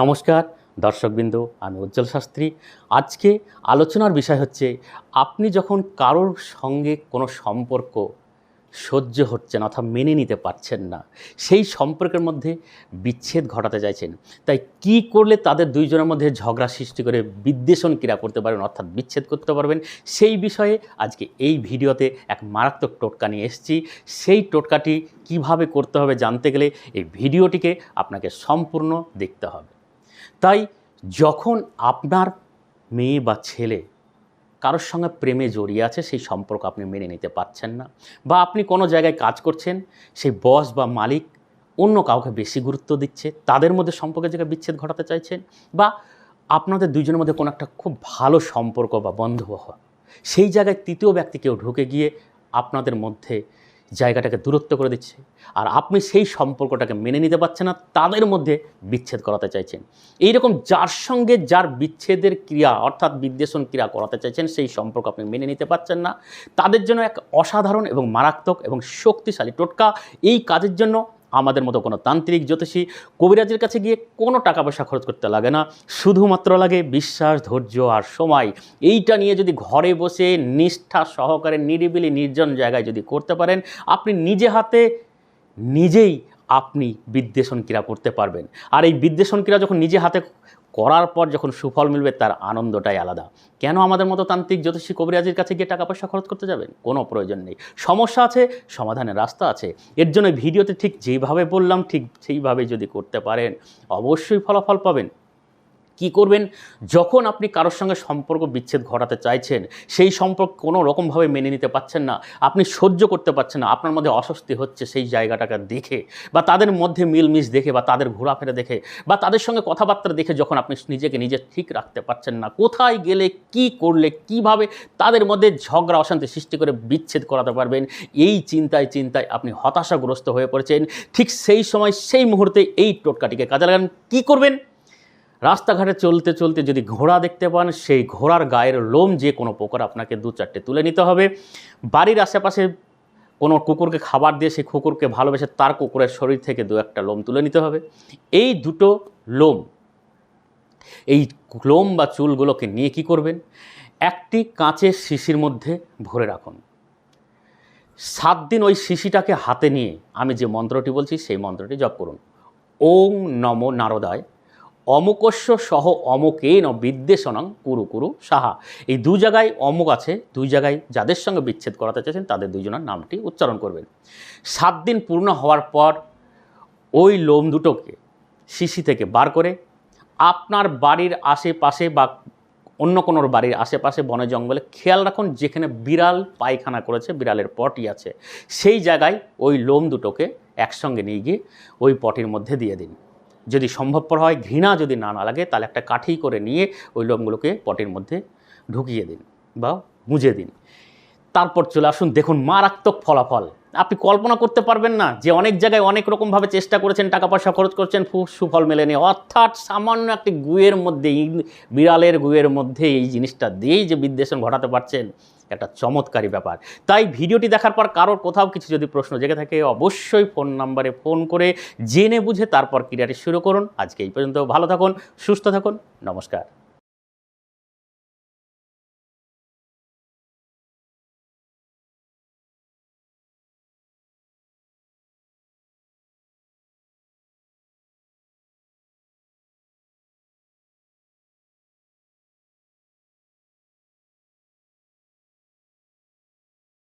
নমস্কার, দর্শকবৃন্দ, আমি উজ্জ্বল শাস্ত্রী। আজকে আলোচনার বিষয় হচ্ছে, আপনি যখন কারোর সঙ্গে কোনো সম্পর্ক সহ্য হচ্ছে না অর্থাৎ মেনে নিতে পারছেন না, সেই সম্পর্কের মধ্যে বিচ্ছেদ ঘটাতে চাইছেন। তাই কি করলে তাদের দুইজনের মধ্যে ঝগড়া সৃষ্টি করে বিদ্বেষণ ক্রিয়া করতে পারবেন, অর্থাৎ বিচ্ছেদ করতে পারবেন? সেই বিষয়ে আজকে এই ভিডিওতে এক মারাত্মক টোটকা নিয়ে এসেছি। সেই টোটকাটি কীভাবে করতে হবে জানতে গেলে এই ভিডিওটিকে আপনাকে সম্পূর্ণ দেখতে হবে। তাই যখন আপনার মেয়ে বা ছেলে কারোর সঙ্গে প্রেমে জড়িয়ে আছে, সেই সম্পর্ক আপনি মেনে নিতে পারছেন না বা আপনি কোনো জায়গায় কাজ করছেন, সেই বস বা মালিক অন্য কাউকে বেশি গুরুত্ব দিচ্ছে, তাদের মধ্যে সম্পর্কের জায়গায় বিচ্ছেদ ঘটাতে চাইছেন বা আপনাদের দুজনের মধ্যে কোনো একটা খুব ভালো সম্পর্ক বা বন্ধু হওয়া সেই জায়গায় তৃতীয় ব্যক্তি কেউ ঢুকে গিয়ে আপনাদের মধ্যে জায়গাটাকে দূরত্ব করে দিচ্ছে। আর আপনি সেই সম্পর্কটাকে মেনে নিতে পারছেন না, তাদের মধ্যে বিচ্ছেদ করাতে চাইছেন। এই রকম যার সঙ্গে যার বিচ্ছেদের ক্রিয়া, অর্থাৎ বিদ্বেষণ ক্রিয়া করাতে চাইছেন, সেই সম্পর্ক আপনি মেনে নিতে পারছেন না। তাদের জন্য এক অসাধারণ এবং মারাত্মক এবং শক্তিশালী টোটকা। এই কাজের জন্য আমাদের মতো কোনো তান্ত্রিক, জ্যোতিষী কবিরাজের কাছে গিয়ে কোনো টাকা পয়সা খরচ করতে লাগে না। শুধুমাত্র লাগে বিশ্বাস, ধৈর্য আর সময়। এইটা নিয়ে যদি ঘরে বসে নিষ্ঠা সহকারে নিরিবিলি নির্জন জায়গায় যদি করতে পারেন, আপনি নিজে হাতে নিজেই আপনি বিদ্বেষণ ক্রীড়া করতে পারবেন। আর এই বিদ্বেষণ ক্রীড়া যখন নিজে হাতে করার পর যখন সুফল মিলবে, তার আনন্দটাই আলাদা। কেন আমাদের মতো তান্ত্রিক জ্যোতিষী কবিরাজির কাছে গিয়ে টাকা পয়সা খরচ করতে যাবেন? কোনো প্রয়োজন নেই। সমস্যা আছে, সমাধানের রাস্তা আছে। এর জন্য ভিডিওতে ঠিক যেভাবে বললাম, ঠিক সেইভাবে যদি করতে পারেন, অবশ্যই ফলাফল পাবেন। কি করবেন? যখন আপনি কারোর সঙ্গে সম্পর্ক বিচ্ছেদ ঘটাতে চাইছেন, সেই সম্পর্ক কোনো রকমভাবে মেনে নিতে পারছেন না, আপনি সহ্য করতে পারছেন না, আপনার মধ্যে অস্বস্তি হচ্ছে সেই জায়গাটাকে দেখে বা তাদের মধ্যে মিলমিশ দেখে বা তাদের ঘোরাফেরা দেখে বা তাদের সঙ্গে কথাবার্তা দেখে যখন আপনি নিজেকে নিজে ঠিক রাখতে পারছেন না, কোথায় গেলে, কি করলে, কীভাবে তাদের মধ্যে ঝগড়া, অশান্তি সৃষ্টি করে বিচ্ছেদ করাতে পারবেন, এই চিন্তায় চিন্তায় আপনি হতাশাগ্রস্ত হয়ে পড়েছেন। ঠিক সেই সময়, সেই মুহূর্তে এই টোটকাটিকে কাজে লাগান। কী করবেন? রাস্তাঘাটে চলতে চলতে যদি ঘোড়া দেখতে পান, সেই ঘোড়ার গায়ের লোম যে কোনো প্রকার আপনাকে দু চারটে তুলে নিতে হবে। বাড়ির আশেপাশে কোনো কুকুরকে খাবার দিয়ে সেই কুকুরকে ভালোবেসে তার কুকুরের শরীর থেকে দু একটা লোম তুলে নিতে হবে। এই দুটো লোম, এই লোম বা চুলগুলোকে নিয়ে কি করবেন? একটি কাঁচের শিশির মধ্যে ভরে রাখুন। সাত দিন ওই শিশিটাকে হাতে নিয়ে আমি যে মন্ত্রটি বলছি, সেই মন্ত্রটি জপ করুন। ওং নম নারদায় অমুকস্য সহ অমুকেন বিদ্বেষণং কুরু কুরু সাহা। এই দু জায়গায় অমুক আছে, দুই জায়গায় যাদের সঙ্গে বিচ্ছেদ করাতে চাইছেন তাদের দুইজনের নামটি উচ্চারণ করবেন। সাত দিন পূর্ণ হওয়ার পর ওই লোম দুটোকে শিশি থেকে বার করে আপনার বাড়ির আশেপাশে বা অন্য কোনো বাড়ির আশেপাশে বনে জঙ্গলে খেয়াল রাখুন, যেখানে বিড়াল পায়খানা করেছে, বিড়ালের পটি আছে। সেই জায়গায় ওই লোম দুটোকে একসঙ্গে নিয়ে গিয়ে ওই পটির মধ্যে দিয়ে দিন। যদি সম্ভবপর হয়, ঘৃণা যদি না না লাগে, তাহলে একটা কাঠি করে নিয়ে ওই লোমগুলোকে পটের মধ্যে ঢুকিয়ে দিন বা মুজে দিন। তারপর চলে আসুন, দেখুন মারাত্মক ফলাফল। আপনি কল্পনা করতে পারবেন না যে অনেক জায়গায় অনেক রকমভাবে চেষ্টা করেছেন, টাকা পয়সা খরচ করছেন সুফল মেলেনি। অর্থাৎ সামান্য একটি গুয়ের মধ্যে, বিড়ালের গুয়ের মধ্যে এই জিনিসটা দিয়েই যে বিদ্বেষণ ঘটাতে পারছেন, একটা চমৎকারী ব্যাপার। তাই ভিডিওটি দেখার পর কারোর কোথাও কিছু যদি প্রশ্ন জেগে থাকে, অবশ্যই ফোন নাম্বারে ফোন করে জেনে বুঝে তারপর ক্রিয়াটি শুরু করুন। আজকে এই পর্যন্ত ভালো থাকুন, সুস্থ থাকুন, নমস্কার।